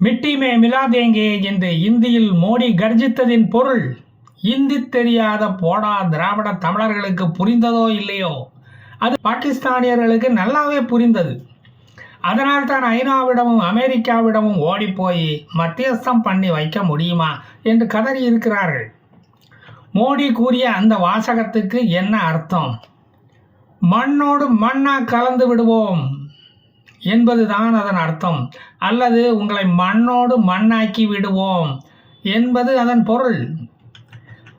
மிட்டி மே மிலாதேங்கே என்று இந்தியில் மோடி கர்ஜித்ததின் பொருள். இந்தி தெரியாத போடா திராவிட தமிழர்களுக்கு புரிந்ததோ இல்லையோ? அது பாகிஸ்தானியர்களுக்கு நல்லாவே புரிந்தது. அதனால் தான் ஐநாவிடமும் அமெரிக்காவிடமும் ஓடிப்போய் மத்தியஸ்தம் பண்ணி வைக்க முடியுமா என்று கதறி இருக்கிறார்கள். மோடி கூறிய அந்த வாசகத்துக்கு என்ன அர்த்தம்? மண்ணோடு மண்ணா கலந்து விடுவோம். என்பதுதான் அதன் அர்த்தம். அல்லது உங்களை மண்ணோடு மண்ணாக்கி விடுவோம் என்பது அதன் பொருள்.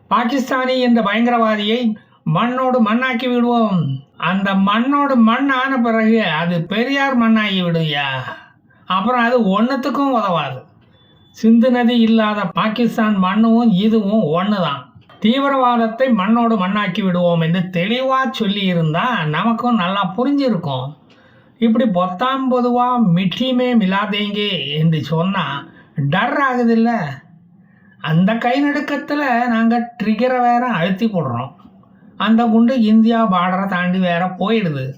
பாகிஸ்தானி என்ற பயங்கரவாதியை மண்ணோடு மண்ணாக்கி விடுவோம். அந்த மண்ணோடு மண் ஆன பிறகு அது பெரியார் மண்ணாகி விடுயா? அப்புறம் அது ஒன்றுத்துக்கும் உதவாது. சிந்து நதி இல்லாத பாகிஸ்தான் மண்ணும் இதுவும் ஒன்று தான் தீவிரவாதத்தை மண்ணோடு மண்ணாக்கி விடுவோம் என்று தெளிவாக சொல்லியிருந்தால் நமக்கும் நல்லா புரிஞ்சிருக்கும். இப்படி பொத்தாம் பொதுவாக மிட்டியுமே மிலாதேங்கே என்று சொன்னால் டர் ஆகுதில்ல. அந்த கை நடுக்கத்தில் நாங்கள் ட்ரிகரை வேற அழுத்தி போடுறோம். அந்த குண்டு இந்தியா பார்டரை தாண்டி வேற போயிடுது.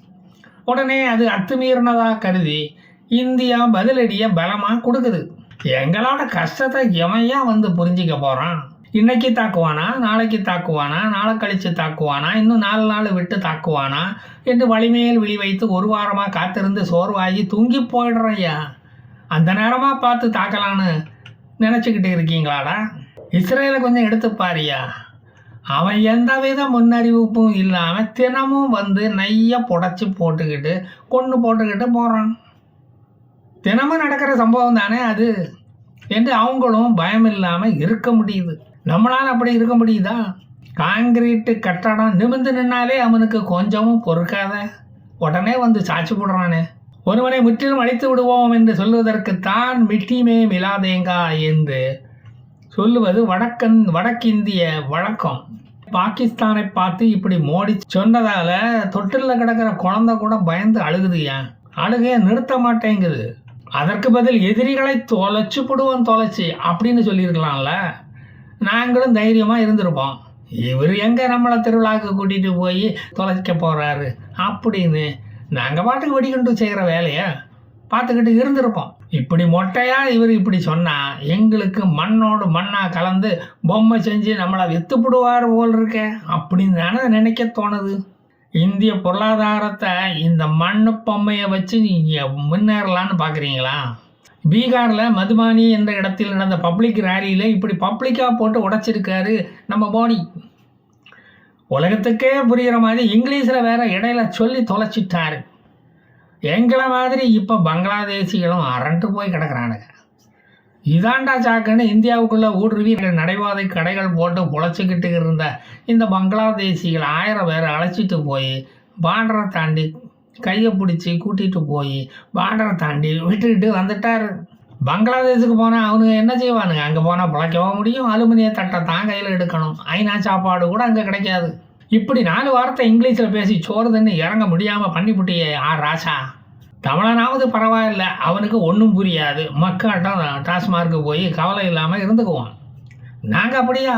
உடனே அது அத்துமீறினதாக கருதி இந்தியா பதிலடியை பலமாக கொடுக்குது. எங்களோட கஷ்டத்தை எவையா வந்து புரிஞ்சிக்க போகிறான் இன்னைக்கு தாக்குவானா நாளைக்கு தாக்குவானா நாளை கழித்து தாக்குவானா இன்னும் நாலு நாள் விட்டு தாக்குவானா என்று வலிமையில் விழி வைத்து ஒரு வாரமாக காத்திருந்து சோர்வாகி தூங்கி போயிடுறையா அந்த நேரமாக பார்த்து தாக்கலான்னு நினச்சிக்கிட்டு இருக்கீங்களாடா? இஸ்ரேலை கொஞ்சம் எடுத்து பாரியா. அவன் எந்தவித முன்னறிவிப்பும் இல்லாமல் தினமும் வந்து நைய புடச்சி போட்டுக்கிட்டு கொண்டு போட்டுக்கிட்டு போகிறான் தினமும் நடக்கிற சம்பவம் தானே அது? என்று அவங்களும் பயம் இல்லாமல் இருக்க முடியுது. நம்மளால் அப்படி இருக்க முடியுதா? காங்கிரீட்டு கட்டடம் நிமிர்ந்து நின்னாலே அவனுக்கு கொஞ்சமும் பொறுக்காத. உடனே வந்து சாட்சி போடுறானே. ஒருவனை முற்றிலும் அழித்து விடுவோம் என்று சொல்லுவதற்குத்தான் மிட்டிமே மிலாதேங்கா என்று சொல்லுவது வடக்கன் வடக்கிந்திய வழக்கம். பாகிஸ்தானை பார்த்து இப்படி மோடி சொன்னதால தொட்டிலில் கிடக்கிற குழந்தை கூட பயந்து அழுகுதுயா அழுகைய நிறுத்த மாட்டேங்குது. அதற்கு பதில் எதிரிகளை தொலைச்சு போடுவோம் தொலைச்சி அப்படின்னு சொல்லியிருக்கலாம்ல. நாங்களும் தைரியமாக இருந்திருப்போம். இவர் எங்கே நம்மளை திருவிழாவுக்கு கூட்டிகிட்டு போய் தொலைக்க போகிறாரு அப்படின்னு. நாங்கள் பாட்டுக்கு வெடிகுண்டு செய்கிற வேலையை பார்த்துக்கிட்டு இருந்திருப்போம். இப்படி மொட்டையாக இவர் இப்படி சொன்னால் எங்களுக்கு மண்ணோடு மண்ணாக கலந்து பொம்மை செஞ்சு நம்மளை வித்துப்பிடுவார் போல் இருக்க அப்படின்னு தானே நினைக்க தோணுது. இந்திய பொருளாதாரத்தை இந்த மண்ணு பொம்மையை வச்சு நீங்கள் முன்னேறலான்னு பார்க்குறீங்களா பீகாரில் மதுபானி என்ற இடத்தில் நடந்த பப்ளிக் ரேலியில் இப்படி பப்ளிக்காக போட்டு உடைச்சிருக்காரு நம்ம மோடி உலகத்துக்கே புரிகிற மாதிரி இங்கிலீஷில் வேற இடையில சொல்லி தொலைச்சிட்டாரு. எங்களை மாதிரி இப்போ பங்களாதேசிகளும் அரண்டு போய் கிடக்குறானுங்க. இதாண்டா சாக்குன்னு இந்தியாவுக்குள்ளே ஊடுருவி நடைபாதை கடைகள் போட்டு பொழைச்சிக்கிட்டு இருந்த இந்த பங்களாதேசிகள் ஆயிரம் பேர் அழைச்சிட்டு போய் பாண்டரை தாண்டி கையை பிடிச்சி கூட்டிகிட்டு போய் பார்டரை தாண்டி விட்டுக்கிட்டு வந்துட்டார். பங்களாதேஷுக்கு போனால் அவனுங்க என்ன செய்வானுங்க? அங்கே போனால் பிழைக்கவும் முடியும்? அலுமினிய தட்டை தான் கையில் எடுக்கணும். ஐநா சாப்பாடு கூட அங்கே கிடைக்காது. இப்படி நாலு வாரத்தை இங்கிலீஷில் பேசி சோறு தண்ணி இறங்க முடியாமல் பண்ணிவிட்டியே ஆர் ராசா தமிழனாவது பரவாயில்ல அவனுக்கு ஒன்றும் புரியாது. மக்கள்கிட்ட டாஸ்மார்க்கு போய் கவலை இல்லாமல் இருந்துக்குவான். நாங்கள் அப்படியா?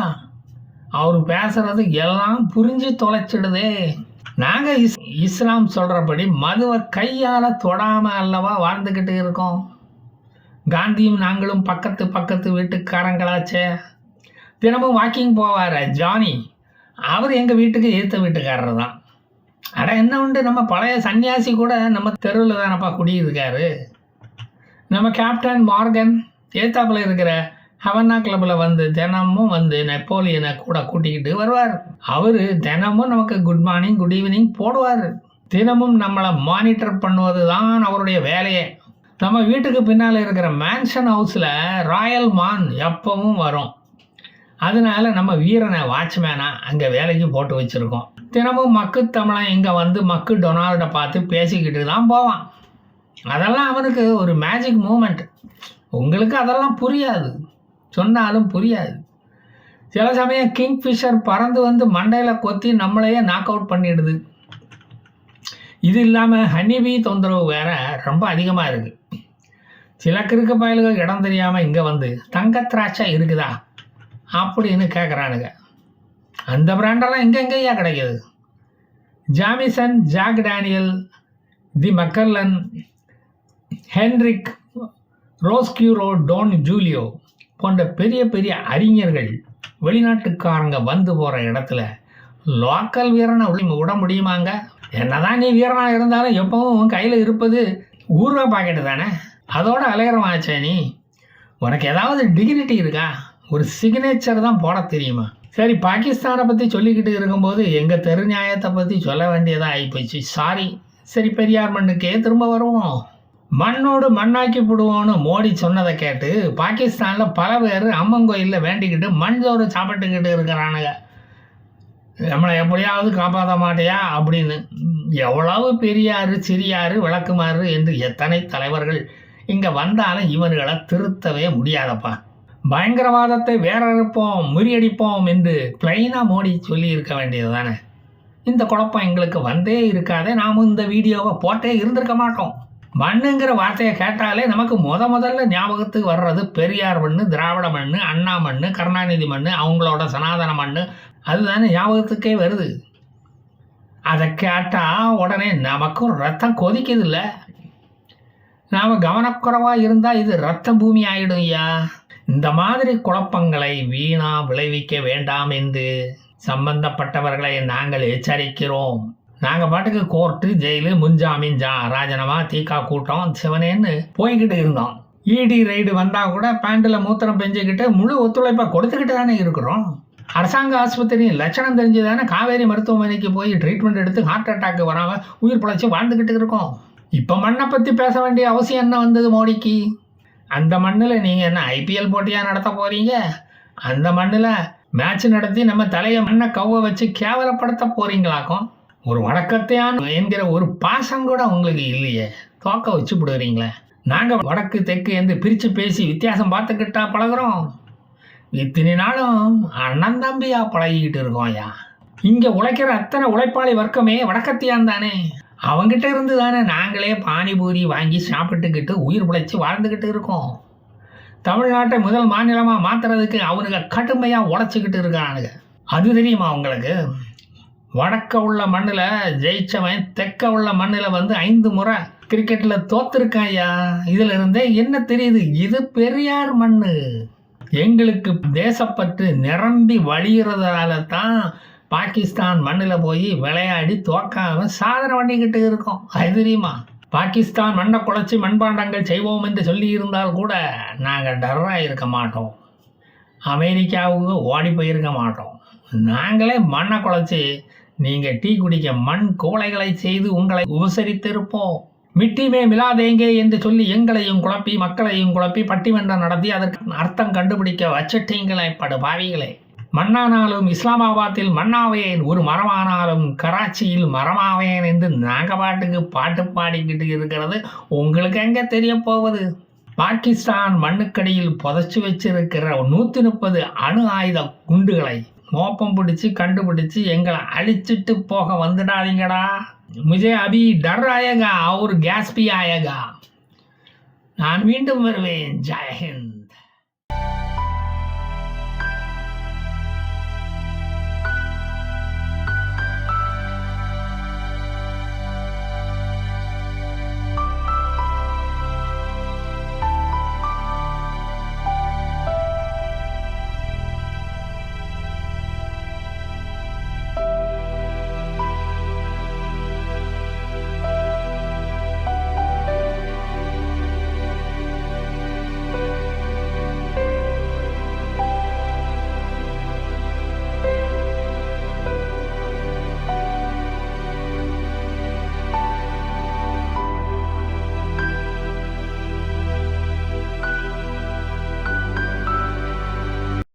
அவர் பேசுகிறது எல்லாம் புரிஞ்சு தொலைச்சிடுதே. நாங்கள் இஸ் இஸ்லாம் சொல்கிறபடி மதுவை கையால் தொடாமல் அல்லவா வாழ்ந்துக்கிட்டு இருக்கோம். காந்தியும் நாங்களும் பக்கத்து பக்கத்து வீட்டுக்காரங்களாச்சே. தினமும் வாக்கிங் போவார் ஜானி. அவர் எங்கள் வீட்டுக்கு ஏற்ற வீட்டுக்காரர் தான். அட என்ன உண்டு? நம்ம பழைய சன்னியாசி கூட நம்ம தெருவில் தானப்பா குடியிருக்காரு. நம்ம கேப்டன் மார்கன் ஏத்தாப்பில் இருக்கிற ஹவனா கிளப்பில் வந்து தினமும் வந்து நெப்போலியனை கூட கூட்டிக்கிட்டு வருவார். அவர் தினமும் நமக்கு குட் மார்னிங் குட் ஈவினிங் போடுவார். தினமும் நம்மளை மானிட்டர் பண்ணுவது தான் அவருடைய வேலையே. நம்ம வீட்டுக்கு பின்னால் இருக்கிற மேன்ஷன் ஹவுஸில் ராயல் மான் எப்பவும் வரும். அதனால நம்ம வீரனை வாட்ச்மேனா அங்கே வேலைக்கு போட்டு வச்சுருக்கோம். தினமும் மக்கு தமிழன் இங்கே வந்து மக்கு டொனால்டை பார்த்து பேசிக்கிட்டு தான் போவான். அதெல்லாம் அவனுக்கு ஒரு மேஜிக் மூமெண்ட் உங்களுக்கு அதெல்லாம் புரியாது. சொன்னாலும் புரியாது. சில சமயம் கிங்ஃபிஷர் பறந்து வந்து மண்டையில் கொத்தி நம்மளையே நாக் அவுட் பண்ணிடுது. இது இல்லாமல் ஹனிபி தொந்தரவு வேற ரொம்ப அதிகமாக இருக்குது சில கிறுக்கு பயல்கள் இடம் தெரியாமல் இங்கே வந்து தங்க திராட்சை இருக்குதா? அப்படின்னு கேட்குறானுங்க அந்த பிராண்டெல்லாம் எங்கெங்கேயா கிடைக்குது? Jameson Jack Daniel the Macallan Hendrick ரோஸ்கியூரோ Don Julio. போன்ற பெரிய பெரிய அறிஞர்கள் வெளிநாட்டுக்காரங்க வந்து போகிற இடத்துல லோக்கல் வீரனை விட- முடியுமாங்க? என்னதான் நீ வீரனாக இருந்தாலும் எப்பவும் உன் கையில் இருப்பது ஊர்வா பாக்கெட்டு தானே? அதோட அலையறமாச்சே நீ. உனக்கு ஏதாவது டிகினிட்டி இருக்கா? ஒரு சிக்னேச்சர் தான் போட தெரியுமா? சரி பாகிஸ்தானை பற்றி சொல்லிக்கிட்டு இருக்கும்போது எங்கள் தெரு நியாயத்தை பற்றி சொல்ல வேண்டியதாக ஆகிப்போச்சு சாரி சரி பெரியார் மண்ணுக்கே திரும்ப வருவோம். மண்ணோடு மண்ணாக்கி விடுவோன்னு மோடி சொன்னதை கேட்டு பாகிஸ்தானில் பல பேர் அம்மன் கோயிலில் வேண்டிக்கிட்டு மண் சோறு சாப்பிட்டுக்கிட்டு இருக்கிறானுங்க. நம்மளை எப்படியாவது காப்பாற்ற மாட்டியா அப்படின்னு. எவ்வளவு பெரியாரு சிறியாரு விளக்குமாறு என்று எத்தனை தலைவர்கள் இங்கே வந்தாலும் இவர்களை திருத்தவே முடியாதப்பா. பயங்கரவாதத்தை வேறறுப்போம் முறியடிப்போம் என்று பிளைனாக மோடி சொல்லி இருக்க வேண்டியது தானே இந்த குழப்பம் எங்களுக்கு வந்தே இருக்காதே. நாம் இந்த வீடியோவை போட்டே இருந்திருக்க மாட்டோம். மண்ணுங்கிற வார்த்தையை கேட்டாலே நமக்கு முத முதல்ல ஞாபகத்துக்கு வர்றது பெரியார் மண்ணு திராவிட மண்ணு அண்ணா மண்ணு கருணாநிதி மண்ணு அவங்களோட சனாதன மண்ணு. அதுதானே ஞாபகத்துக்கே வருது. அதை கேட்டால் உடனே நமக்கும் ரத்தம் கொதிக்குது இல்லை நாம் கவனக்குறைவாக இருந்தால் இது ரத்த பூமி ஆகிடும் ஐயா. இந்த மாதிரி குழப்பங்களை வீணா விளைவிக்க வேண்டாம் என்று சம்பந்தப்பட்டவர்களை நாங்கள் எச்சரிக்கிறோம். நாங்கள் பாட்டுக்கு கோர்ட்டு ஜெயிலு முன்ஜாமீன் ஜா ராஜனமா தீக்கா கூட்டம் சிவனேன்னு போய்கிட்டு இருந்தோம். இடி ரைடு வந்தால் கூட பேண்டில் மூத்திரம் பெஞ்சுக்கிட்டு முழு ஒத்துழைப்பாக கொடுத்துக்கிட்டு தானே இருக்கிறோம். அரசாங்க ஆஸ்பத்திரி லட்சணம் தெரிஞ்சு தானே காவேரி மருத்துவமனைக்கு போய் ட்ரீட்மெண்ட் எடுத்து ஹார்ட் அட்டாக் வராமல் உயிர் பிழைச்சி வாழ்ந்துக்கிட்டு இருக்கோம். இப்போ மண்ணை பற்றி பேச வேண்டிய அவசியம் என்ன வந்தது மோடிக்கு? அந்த மண்ணில் நீங்கள் என்ன ஐபிஎல் போட்டியாக நடத்த போகிறீங்க அந்த மண்ணில் மேட்ச் நடத்தி நம்ம தலையை மண்ணை கவ்வ வச்சு கேவலப்படுத்த போகிறீங்களாக்கும் ஒரு வழக்கத்தையான என்கிற ஒரு பாசம் கூட உங்களுக்கு இல்லையே. தோக்க வச்சு விடுறீங்களே நாங்கள் வடக்கு தெற்கு என்று பிரித்து பேசி வித்தியாசம் பார்த்துக்கிட்டா பழகுறோம். இத்தனை நாளும் அண்ணன் தம்பியா பழகிக்கிட்டு இருக்கோம் ஐயா. இங்கே உழைக்கிற அத்தனை உழைப்பாளி வர்க்கமே வடக்கத்தியான் தானே. அவங்கிட்ட இருந்து தானே நாங்களே பானிபூரி வாங்கி சாப்பிட்டுக்கிட்டு உயிர் பிழைச்சி வாழ்ந்துக்கிட்டு இருக்கோம். தமிழ்நாட்டை முதல் மாநிலமாக மாற்றுறதுக்கு அவனுங்க கடுமையாக உழைச்சிக்கிட்டு இருக்கானுங்க. அது தெரியுமா உங்களுக்கு? வடக்க உள்ள மண்ணில் ஜெயிச்சவன் தெற்க உள்ள மண்ணில் வந்து ஐந்து முறை கிரிக்கெட்டில் தோத்துருக்கான் ஐயா. இதில் இருந்தே என்ன தெரியுது? இது பெரியார் மண்ணு. எங்களுக்கு தேசப்பற்று நிரம்பி வழிகிறதால தான் பாகிஸ்தான் மண்ணில் போய் விளையாடி தோக்காம சாதனை பண்ணிக்கிட்டு இருக்கோம். அது தெரியுமா? பாகிஸ்தான் மண்ணை குழச்சி மண்பாண்டங்கள் செய்வோம் என்று சொல்லி இருந்தால் கூட நாங்கள் டர்ராக இருக்க மாட்டோம். அமெரிக்காவுக்கு ஓடி போயிருக்க மாட்டோம். நாங்களே மண்ணை குழச்சி நீங்கள் டீ குடிக்க மண் கோலைகளை செய்து உங்களை உபசரித்திருப்போம். மிட்டிமே மிலாதேங்கே என்று சொல்லி எங்களையும் குழப்பி மக்களையும் குழப்பி பட்டிமன்றம் நடத்தி அதற்கு அர்த்தம் கண்டுபிடிக்க வச்சிட்டீங்களே படு பாவிகளே மண்ணானாலும் இஸ்லாமாபாத்தில் மண்ணாவேன் ஒரு மரமானாலும் கராச்சியில் மரமாவேன் என்று நாங்கள் பாட்டுக்கு பாட்டு பாடிக்கிட்டு இருக்கிறது உங்களுக்கு எங்கே தெரிய போகுது பாகிஸ்தான் மண்ணுக்கடியில் புதைச்சி வச்சிருக்கிற நூற்றி முப்பது அணு ஆயுத குண்டுகளை மோப்பம் பிடிச்சி கண்டுபிடிச்சி எங்களை அழிச்சிட்டு போக வந்துடாதீங்கடா. முஜே அபி டர் ஆயகா அவர் கேஸ் பி ஆயகா நான் மீண்டும் வருவேன். ஜெயஹிந்த்